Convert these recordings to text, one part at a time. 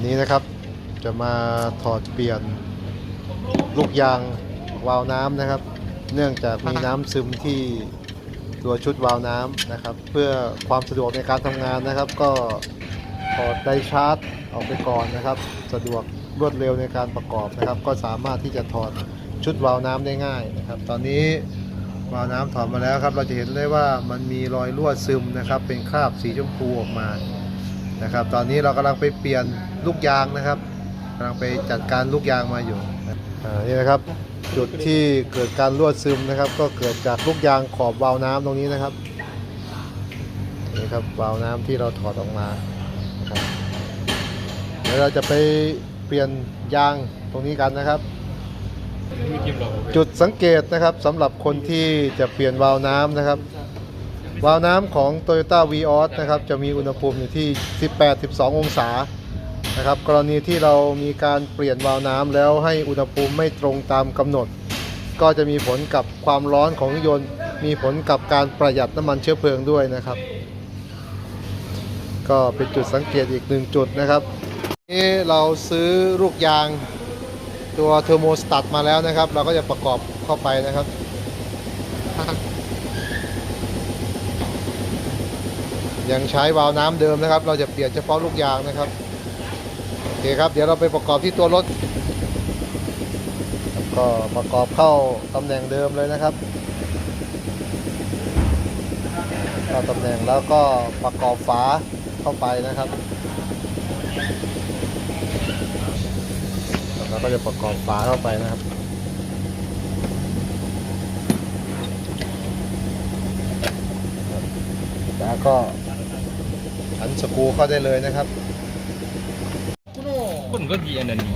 วันนี้นะครับจะมาถอดเปลี่ยนลูกยางวาล์วน้ำนะครับ เนื่องจากมีน้ำซึมที่ตัวชุดวาล์วน้ำนะครับ เพื่อความสะดวกในการทำงานนะครับ ก็ถอดไดชาร์จออกไปก่อนนะครับ สะดวกรวดเร็วในการประกอบนะครับ ก็สามารถที่จะถอดชุดวาล์วน้ำได้ง่ายนะครับ ตอนนี้วาล์วน้ำถอดมาแล้วครับ เราจะเห็นได้ว่ามันมีรอยรั่วซึมนะครับ เป็นคราบสีชมพูออกมา นะครับ ตอนนี้เรากำลังไปเปลี่ยนลูกยางนะครับกำลังไปจัดการลูกยางมาอยู่อ่านี่นะครับจุดที่เกิดการรั่วซึมนะครับ ก็เกิดจากลูกยางขอบวาล์วน้ำตรงนี้นะครับนี่ครับวาล์วน้ำที่เราถอดออกมานะครับเดี๋ยวเราจะไปเปลี่ยนยางตรงนี้กันนะครับ จุดสังเกตนะครับสำหรับคนที่จะเปลี่ยนวาล์วน้ำนะครับ วาล์วน้ำของ Toyota v ีออสนะครับจะมีอุณหภูมิอยู่ที่ 18-12 องศานะครับกรณีที่เรามีการเปลี่ยนวาล์วน้ำแล้วให้อุณหภูมิไม่ตรงตามกำหนด ก็จะมีผลกับความร้อนของรถยนต์ มีผลกับการประหยัดน้ำมันเชื้อเพลิงด้วยนะครับ ก็เป็นจุดสังเกตอีกหนึ่งจุดนะครับนี่เราซื้อลูกยางตัวเทอร์โมสตัตมาแล้วนะครับ เราก็จะประกอบเข้าไปนะครับ ยังใช้วาล์วน้ำเดิมนะครับ เราจะเปลี่ยนเฉพาะลูกยางนะครับโอเคครับ เดี๋ยวเราไปประกอบที่ตัวรถ ก็ประกอบเข้าตำแหน่งเดิมเลยนะครับเข้าตำแหน่งแล้วก็ประกอบฝาเข้าไปนะครับแล้วก็จะประกอบฝาเข้าไปนะครับแล้วก็ ขันสกรูเข้าได้เลยนะครับคนก็ดีอันนั้นนี่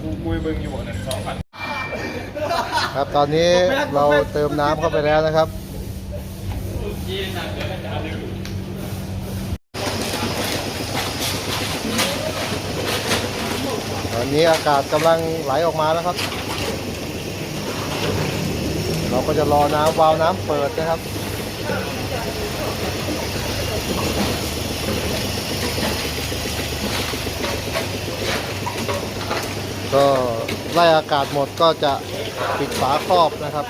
กูมวยเบิ่งอยู่อันนั้นสองพันครับตอนนี้เราเติมน้ำเข้าไปแล้วนะครับตอนนี้อากาศกำลังไหลออกมาแล้วครับ เราก็จะรอน้ำวาล์วน้ำเปิดนะครับก็ไล่อากาศหมดก็จะปิดฝาครอบนะครับ